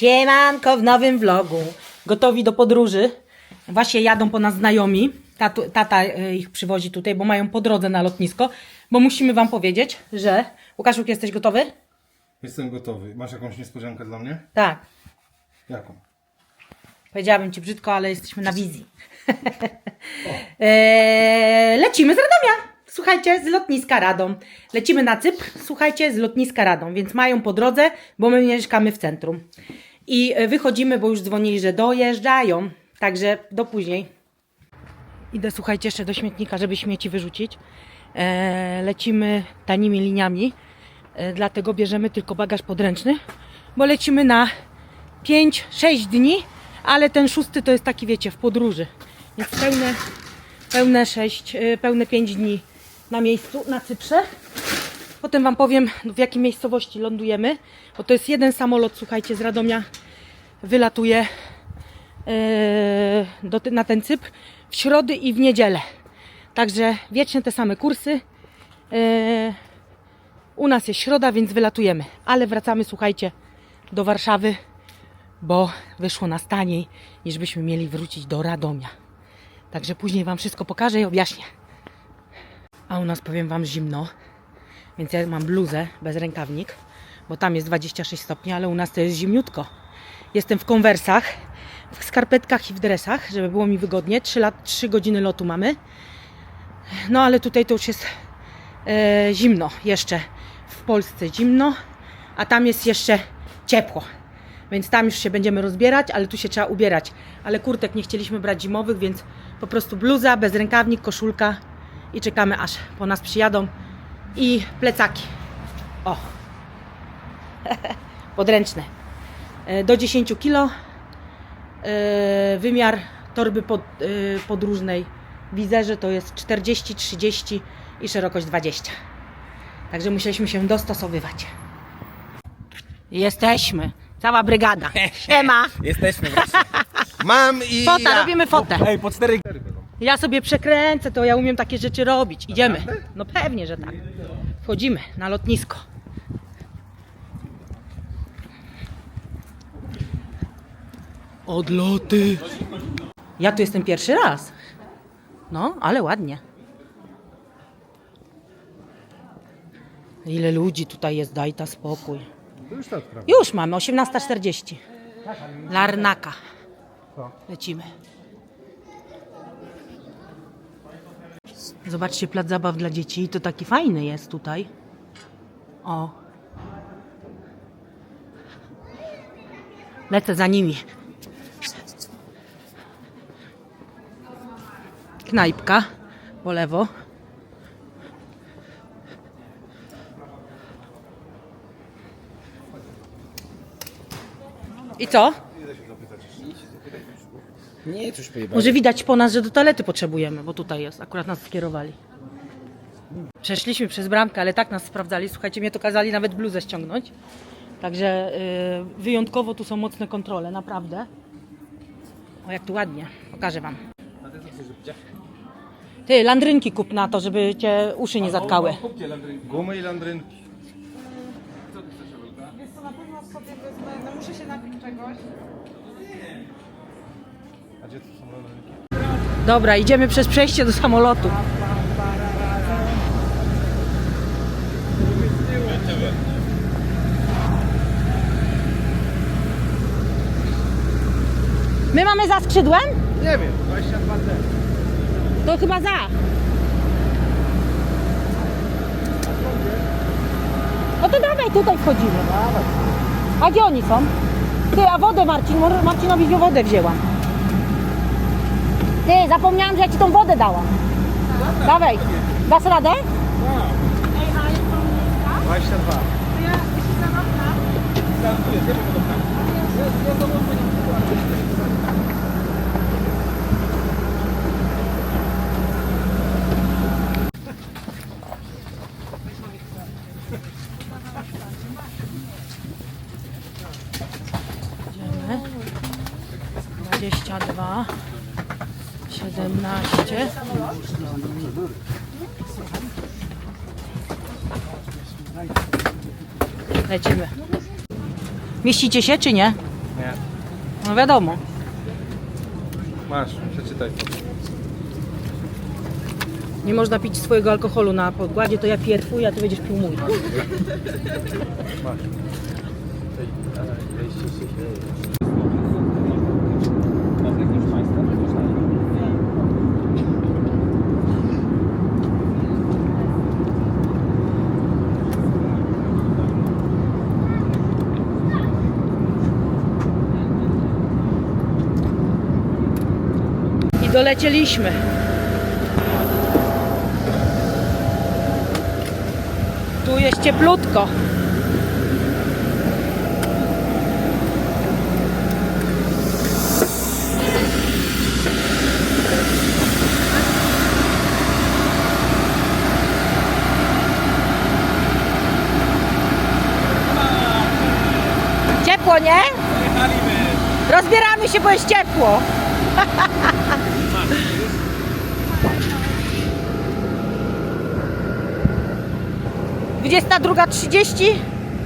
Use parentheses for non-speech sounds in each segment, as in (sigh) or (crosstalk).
Siemanko w nowym vlogu. Gotowi do podróży. Właśnie jadą po nas znajomi. Tatu, tata y, ich przywozi tutaj, bo mają po drodze na lotnisko. Bo musimy wam powiedzieć, że... Łukaszuk, jesteś gotowy? Jestem gotowy. Masz jakąś niespodziankę dla mnie? Tak. Jaką? Powiedziałabym ci brzydko, ale jesteśmy na wizji. eee, (laughs) lecimy z Radomia. Słuchajcie, z lotniska Radom. Lecimy na Cypr, słuchajcie, z lotniska Radom, więc mają po drodze, bo my mieszkamy w centrum. I e, wychodzimy, bo już dzwonili, że dojeżdżają. Także do później. Idę, słuchajcie, jeszcze do śmietnika, żeby śmieci wyrzucić. E, lecimy tanimi liniami, e, dlatego bierzemy tylko bagaż podręczny, bo lecimy na 5-6 dni, ale ten szósty to jest taki, wiecie, w podróży. Więc pełne, pełne 6, e, pełne 5 dni na miejscu, na Cyprze. Potem Wam powiem, w jakiej miejscowości lądujemy, bo to jest jeden samolot, słuchajcie, z Radomia wylatuje e, do, na ten Cypr w środy i w niedzielę. Także wiecznie te same kursy. E, u nas jest środa, więc wylatujemy. Ale wracamy, słuchajcie, do Warszawy, bo wyszło nas taniej, niż byśmy mieli wrócić do Radomia. Także później Wam wszystko pokażę i objaśnię. A u nas powiem Wam zimno, więc ja mam bluzę bez rękawnik, bo tam jest 26 stopni, ale u nas to jest zimniutko. Jestem w konwersach, w skarpetkach i w dresach, żeby było mi wygodnie. 3, lat, 3 godziny lotu mamy. No ale tutaj to już jest e, zimno jeszcze. W Polsce zimno, a tam jest jeszcze ciepło. Więc tam już się będziemy rozbierać, ale tu się trzeba ubierać. Ale kurtek nie chcieliśmy brać zimowych, więc po prostu bluza, bez rękawnik, koszulka i czekamy aż po nas przyjadą i plecaki. O! (laughs) Podręczne. E, Do 10 kg. E, Wymiar torby pod, e, podróżnej wizerze to jest 40, 30 i szerokość 20. Także musieliśmy się dostosowywać. Jesteśmy. Cała brygada. (laughs) Siema. Jesteśmy właśnie. Mam i Fota, ja. robimy fotę. Ej, po cztery... Ja sobie przekręcę, to ja umiem takie rzeczy robić. Idziemy. No pewnie, że tak. Wchodzimy na lotnisko. Odloty. Ja tu jestem pierwszy raz. No, ale ładnie. Ile ludzi tutaj jest, daj ta spokój. Już mamy, 18.40. Larnaka. Lecimy. Zobaczcie, plac zabaw dla dzieci. To taki fajny jest tutaj. O. Lecę za nimi. Knajpka po lewo. I co? Nie, coś pojebałem. Może widać po nas, że do toalety potrzebujemy, bo tutaj jest, akurat nas skierowali. Przeszliśmy przez bramkę, ale tak nas sprawdzali. Słuchajcie, mnie to kazali nawet bluzę ściągnąć. Także y, wyjątkowo tu są mocne kontrole, naprawdę. O, jak tu ładnie. Pokażę wam. Ty, landrynki kup na to, żeby cię uszy nie zatkały. Gumy i landrynki. Wiesz co, na pewno sobie wezmę, no muszę się napić czegoś. A gdzie to są? Dobra, idziemy przez przejście do samolotu. My mamy za skrzydłem? Nie wiem, 22 D. To chyba za. No to dawaj, tutaj wchodzimy. A gdzie oni są? Ty, a wodę Marcin, Mar- Marcinowi wziął wodę wzięłam. Ty, zapomniałam, że ja ci tą wodę dałam. Dawaj, dasz radę? 22. Idziemy. 22, 17. Lecimy. Mieścicie się czy nie? Nie. No wiadomo. Masz, przeczytaj. Nie można pić swojego alkoholu na podkładzie, to ja twój, a ty będziesz pił mój. Masz. I dolecieliśmy. Tu jest cieplutko. Ciepło, nie? Rozbieramy się, bo jest ciepło. (laughs) 22.30,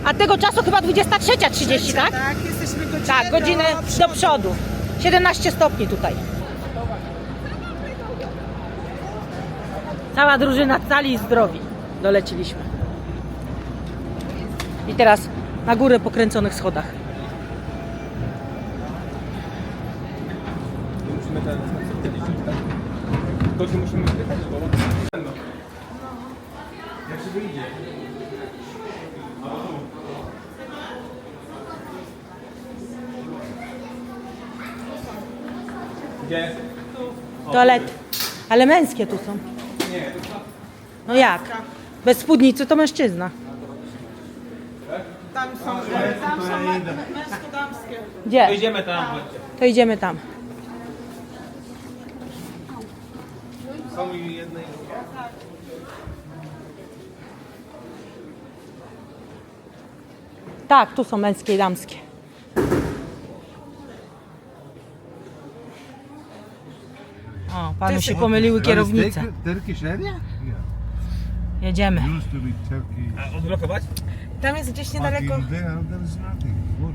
a tego czasu chyba 23.30, tak? Tak, jesteśmy godzinę Tak, godzinę do przodu. 17 stopni tutaj. Cała drużyna cali i zdrowi. Doleciliśmy. I teraz na górę po kręconych schodach. Musimy teraz To się musimy pytać, bo... Jak się wyjdzie? Gdzie? Toalety. Ale męskie tu są. Nie, No jak? Bez spódnicy to mężczyzna. Tam są, tam są mę- mę- męsko-damskie. Gdzie? idziemy tam. To idziemy tam. Są i jedne i drugie. Tak, tu są męskie i damskie. O, panu się pomyliły kierownice. Turkish area? Yeah. Jedziemy. Used to be Turkey. Odblokować? Tam jest gdzieś But niedaleko. in there, there is nothing. What?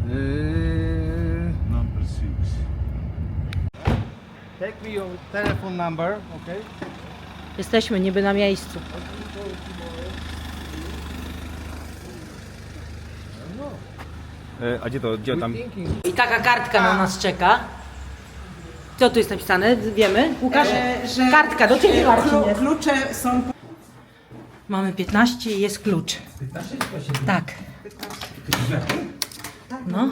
Number six. Take me your telephone number, okay? Jesteśmy niby na miejscu. a gdzie to, gdzie tam? I taka kartka na nas czeka. Co tu jest napisane? Wiemy? Łukasz? E, że Kartka, do ciebie Marcin klu- jest. Klucze są Mamy 15 i jest klucz. Tak. No.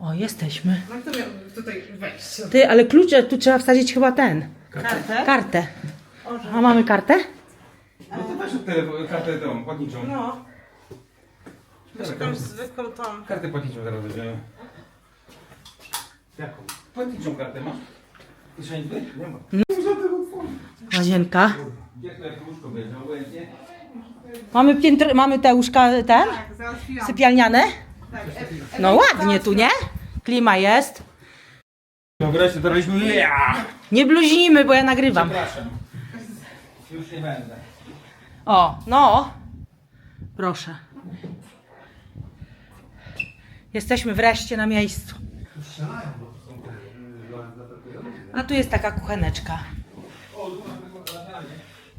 O, jesteśmy. No miał tutaj wejść? Ty, ale klucze tu trzeba wsadzić chyba ten. Kartę? Kartę. A mamy kartę? No to weź telefon, kartę tą, płatniczą. No. Jakąś zwykłą tą. Kartę płatniczą zaraz weźmiemy. Jaką? Płatniczą kartę masz? Kieszeni? Nie ma. Łazienka. Gdzie to jak łóżko będzie? Obojętnie. Mamy, piętr, mamy te łóżka ten? Tak, załatwiłam. Sypialniane? Tak, e- e- No ładnie tu, nie? Klima jest. No daliśmy. Ja! Nie bluźnimy, bo ja nagrywam. Przepraszam. Już nie będę. O, no. Proszę. Jesteśmy wreszcie na miejscu. A tu jest taka kucheneczka.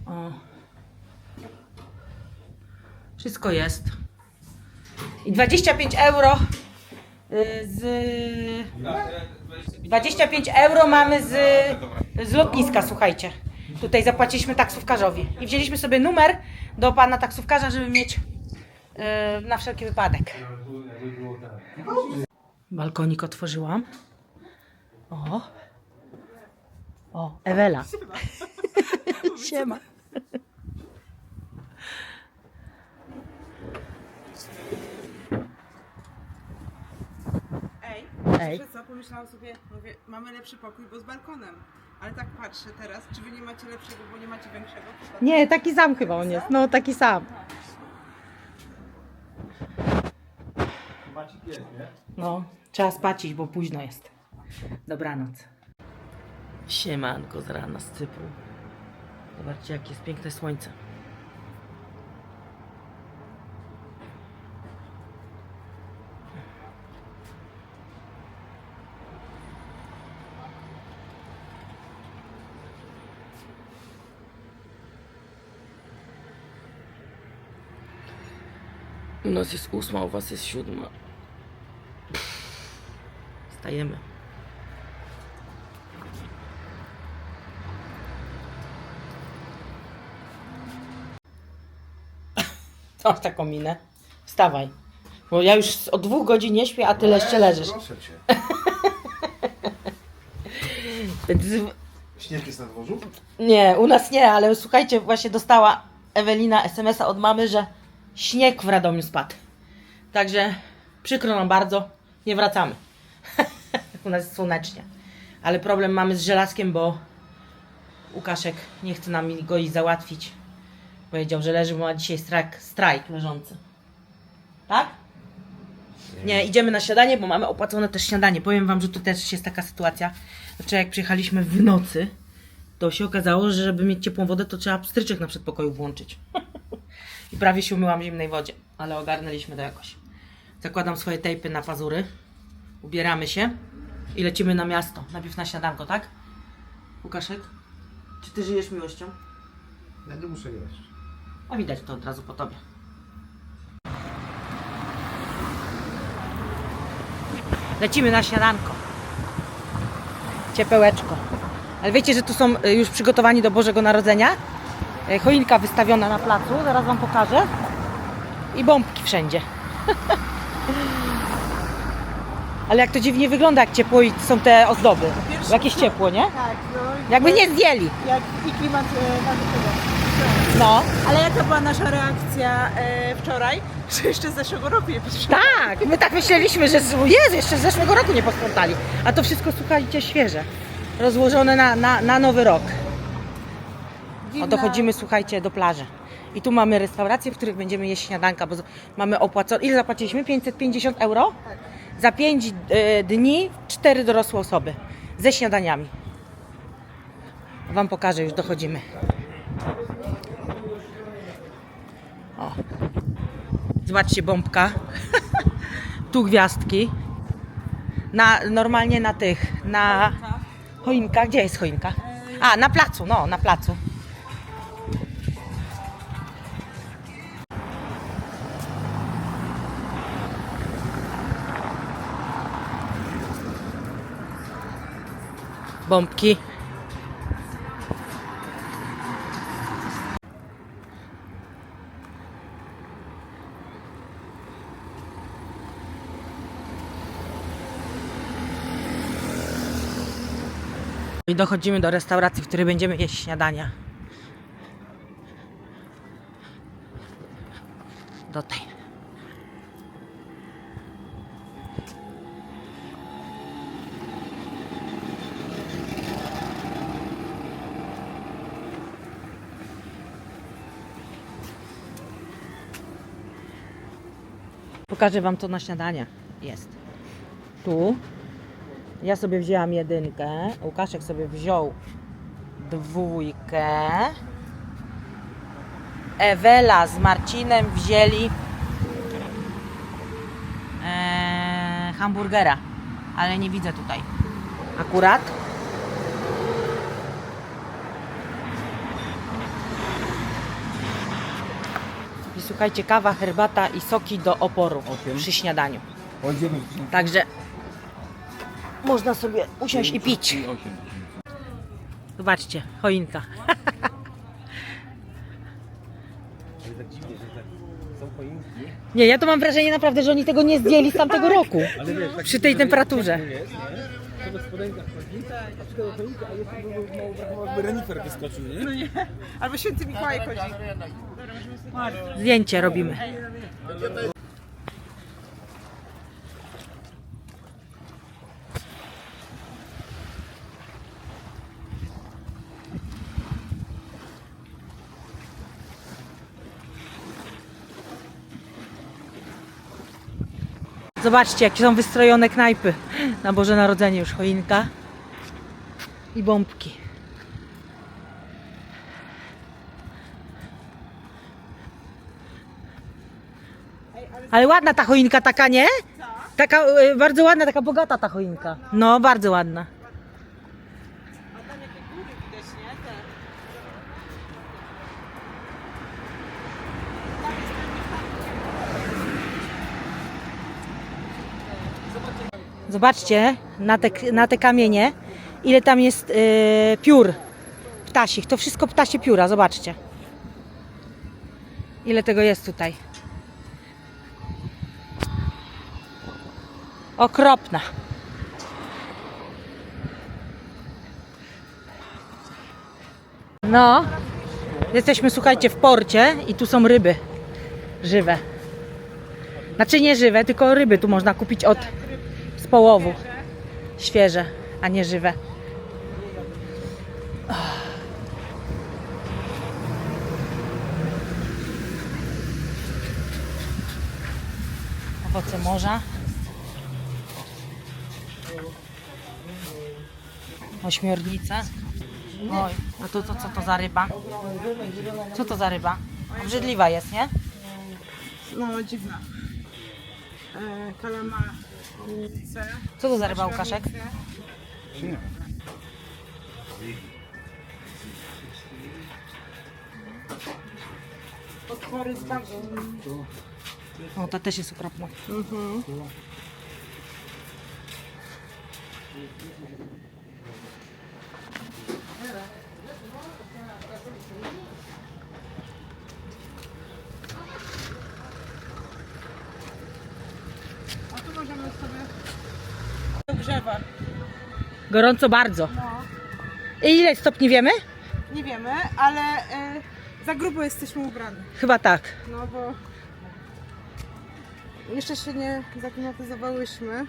O. Wszystko jest. I 25 euro y, z 25 euro mamy z, z lotniska, słuchajcie. Tutaj zapłaciliśmy taksówkarzowi. I wzięliśmy sobie numer do pana taksówkarza, żeby mieć yy, na wszelki wypadek. Balkonik otworzyłam. O. O, Ewela. (laughs) Siema. Ej, wiesz co, pomyślałam sobie, mówię, mamy lepszy pokój, bo z balkonem. Ale tak patrzę teraz, czy wy nie macie lepszego, bo nie macie większego? Nie, taki sam chyba on jest. No, taki sam. Macik jest, nie? No, trzeba spacić, bo późno jest. Dobranoc. Siemanko z rana z Cypru. Zobaczcie, jakie jest piękne słońce. U nas jest ósma, u was jest siódma. Stajemy. Co (coughs) masz taką minę? Wstawaj. Bo ja już od dwóch godzin nie śpię, a ty jeszcze leżysz. Proszę cię. (laughs) Śnieg jest na dworzu? Nie, u nas nie, ale słuchajcie, właśnie dostała Ewelina SMS-a od mamy, że śnieg w Radomiu spadł. Także przykro nam bardzo, nie wracamy. (laughs) u nas jest słonecznie. Ale problem mamy z żelazkiem, bo Łukaszek nie chce nam go iść załatwić. Powiedział, że leży, bo ma dzisiaj strajk, strajk leżący. Tak? Nie, idziemy na śniadanie, bo mamy opłacone też śniadanie. Powiem wam, że tu też jest taka sytuacja. Znaczy, jak przyjechaliśmy w nocy, to się okazało, że żeby mieć ciepłą wodę, to trzeba stryczek na przedpokoju włączyć. (laughs) I prawie się umyłam w zimnej wodzie, ale ogarnęliśmy to jakoś. Zakładam swoje tejpy na pazury, ubieramy się i lecimy na miasto. Najpierw na śniadanko, tak? Łukaszek? Czy ty żyjesz miłością? Ja nie muszę jeść. A widać to od razu po tobie. Lecimy na śniadanko. Ciepełeczko. Ale wiecie, że tu są y, już przygotowani do Bożego Narodzenia? Y, Choinka wystawiona na placu, zaraz wam pokażę. I bombki wszędzie. (laughs) Ale jak to dziwnie wygląda, jak ciepło i są te ozdoby. Jakieś ciepło, nie? Tak, no. Jakby nie zdjęli. Jak i klimat e, tego. No. Ale jaka była nasza reakcja e, wczoraj? (laughs) Że jeszcze z zeszłego roku nie posprzątali. Tak, my tak myśleliśmy, że z- Jezu, jeszcze z zeszłego roku nie posprzątali. A to wszystko, słuchajcie, świeże. Rozłożone na, na, na nowy rok. O, dochodzimy, słuchajcie, do plaży. I tu mamy restauracje, w których będziemy jeść śniadanka, bo mamy opłacone. Ile zapłaciliśmy? 550 euro? Za 5 dni cztery dorosłe osoby. Ze śniadaniami. Wam pokażę, już dochodzimy. O. Zobaczcie, bombka. (laughs) tu gwiazdki. Na, normalnie na tych, na choinka. Gdzie jest choinka? A, na placu, no, na placu. Bombki. I dochodzimy do restauracji, w której będziemy jeść śniadania. Do tej. Pokażę Wam, co na śniadania jest. Tu ja sobie wzięłam jedynkę, Łukaszek sobie wziął dwójkę. Ewela z Marcinem wzięli e, hamburgera, ale nie widzę tutaj akurat. I słuchajcie, kawa, herbata i soki do oporu przy śniadaniu. Także można sobie usiąść i pić. Zobaczcie, choinka. Nie, ja to mam wrażenie naprawdę, że oni tego nie zdjęli z tamtego roku. Przy tej temperaturze. Renifer wyskoczył, nie? Albo święty Mikołaj chodzi. Zdjęcie robimy. Zobaczcie, jakie są wystrojone knajpy na Boże Narodzenie. Już choinka i bombki. Ale ładna ta choinka taka, nie? Taka y, bardzo ładna, taka bogata ta choinka. No, bardzo ładna. Zobaczcie. Zobaczcie na te, na te kamienie, ile tam jest y, piór ptasich. To wszystko ptasie pióra, zobaczcie. Ile tego jest tutaj. Okropna. No, jesteśmy, słuchajcie, w porcie i tu są ryby żywe. Znaczy nie żywe, tylko ryby tu można kupić od z połowu. Świeże, a nie żywe. Owoce morza. Ośmiornica. Oj, a to, to co to za ryba? Co to za ryba? Obrzydliwa jest, nie? No, dziwna. E, kalamaryce. Co to za ryba, Łukaszek? Z. O, ta też jest okropna. A tu możemy sobie dogrzewa. Gorąco bardzo. No, I ile stopni wiemy? nie wiemy, ale e, za grubo jesteśmy ubrani. Chyba tak. No bo jeszcze się nie zaklimatyzowałyśmy.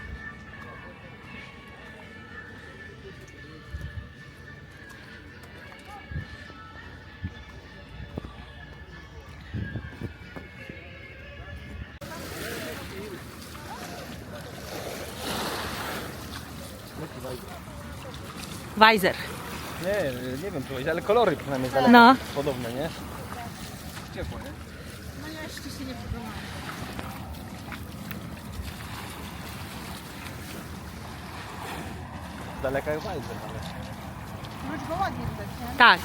Weiser. Nie, nie wiem powiedzieć, ale kolory przynajmniej z daleka No. podobne, nie? Ciepło, nie? No jeszcze się nie przekonałam. Z daleka jest Weiser, ale... Wróć go ładnie widać, nie? Tak.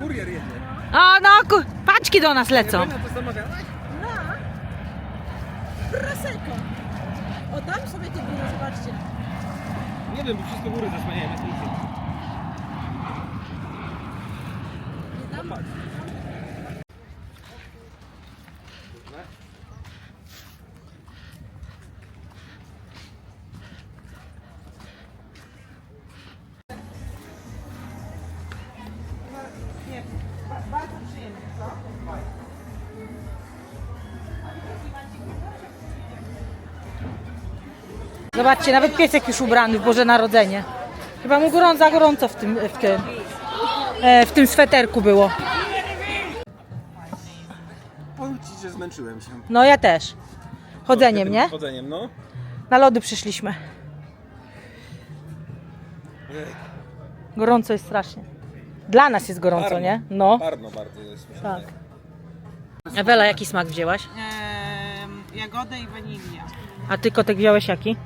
Kurier jedzie. O, no, ku- paczki do nas lecą. To? Prosecco. O te góry, zobaczcie. Nie wiem, bo wszystko góry zasłaniają. jest nic. Nie, Zobaczcie, nawet piesek już ubrany w Boże Narodzenie. Chyba mu gorąco, za gorąco w tym, w tym, e, w tym sweterku było. Powiem ci, że zmęczyłem się. No ja też. Chodzeniem, nie? Chodzeniem, no. Na lody przyszliśmy. Gorąco jest strasznie. Dla nas jest gorąco, Parno. nie? No. Parno bardzo jest. Tak. Ewela, jaki smak wzięłaś? Jagodę i wanilię. A ty kotek wziąłeś jaki?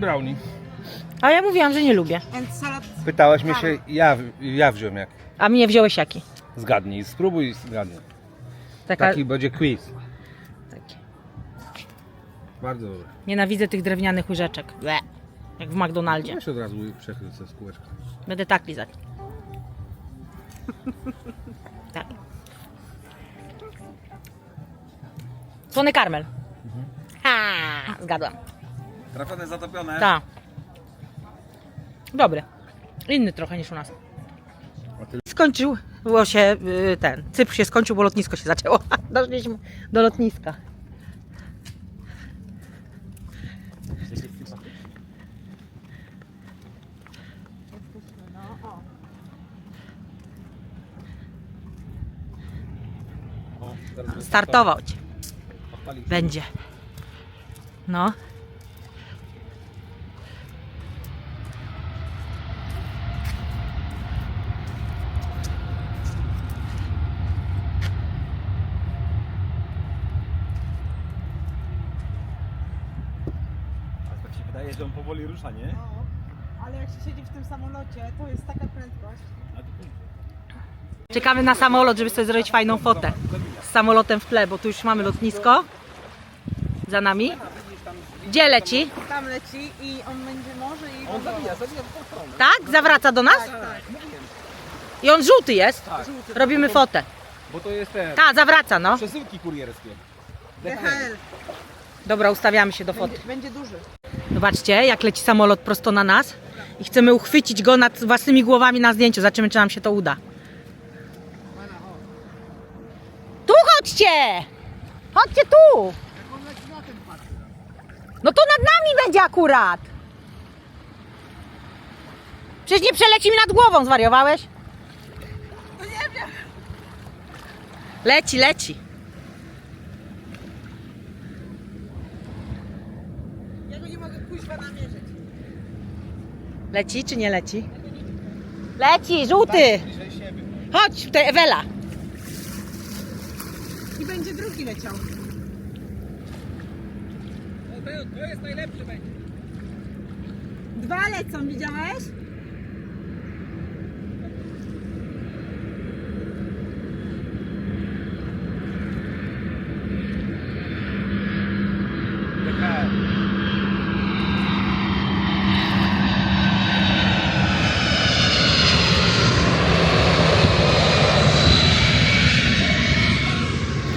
Brownie. A ja mówiłam, że nie lubię. And salad Pytałeś mnie się, ja, ja wziąłem jak. A mnie wziąłeś jaki? Zgadnij, spróbuj i zgadnij. Taka... Taki będzie quiz. Taki. Bardzo dobry. Nienawidzę tych drewnianych łyżeczek. Ble. Jak w McDonaldzie. Weź od razu przechyl ze skółeczką. Będę tak lizać. (laughs) tak. Słony karmel. Ha, zgadłam. Trafione, zatopione. Tak. Dobry. Inny trochę niż u nas. Skończył się y, ten. Cypr się skończył, bo lotnisko się zaczęło. (laughs) Doszliśmy do lotniska. Startował cię. Będzie. No. A tak się wydaje, że on powoli rusza, nie? No, ale jak się siedzi w tym samolocie, to jest taka prędkość. Czekamy na samolot, żeby sobie zrobić fajną fotę. Z samolotem w tle, bo tu już mamy lotnisko. Za nami. Gdzie leci? Tam leci i on będzie może i... On zabija, zabija w tą stronę. Tak? Zawraca do nas? I on żółty jest. Robimy fotę. Bo to jest ten. Ta, zawraca, no. Przesyłki kurierskie. DHL. Dobra, ustawiamy się do foty. Będzie, będzie duży. Zobaczcie, jak leci samolot prosto na nas i chcemy uchwycić go nad własnymi głowami na zdjęciu. Zobaczymy, czy nam się to uda. Tu chodźcie! Chodźcie tu! No to nad nami będzie akurat! Przecież nie przeleci mi nad głową, zwariowałeś? No nie wiem. Leci, leci. Ja go nie mogę kuźwa namierzyć. Leci czy nie leci? Leci, żółty! Chodź, tutaj Ewela. I będzie drugi leciał. To jest najlepszy będzie. Dwa lecą, widziałeś?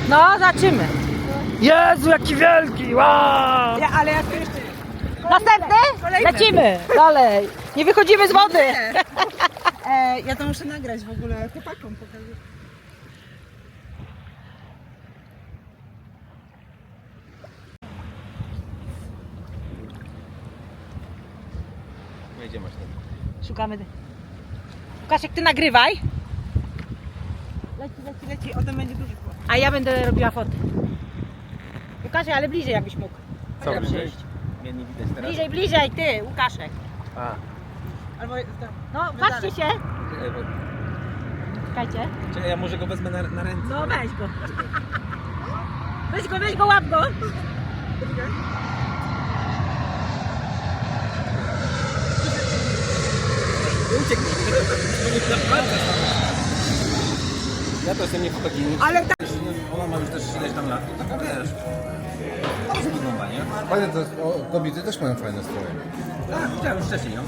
No, zobaczymy. Jezu, jaki wielki! Wow! Ja, ale ja tu jeszcze... Następny? Kolejny. Lecimy! Dalej! Nie wychodzimy z wody! E, ja to muszę nagrać w ogóle chłopakom pokażę. No idzie masz ten. Szukamy. Łukaszek, ty nagrywaj, Leci, leci, leci. O, ten będzie duży. A ja będę robiła fotę. Łukaszek, ale bliżej jakbyś mógł. Co bliżej? przyjść. Mnie nie widać teraz. Bliżej, bliżej, ty, Łukaszek. A. Albo tam. No, patrzcie się. Czekajcie. Czekaj, ja może go wezmę na, na ręce. No, weź go. Weź go, weź go, łap go. Uciekł. (laughs) Ja to jestem niefotogeniczny. Ale tak. Ona ma już też ileś tam lat. Taka wiesz. Dobrze wygląda, nie? Fajne to o, kobiety też mają fajne stroje. Tak, widziałem już wcześniej ją.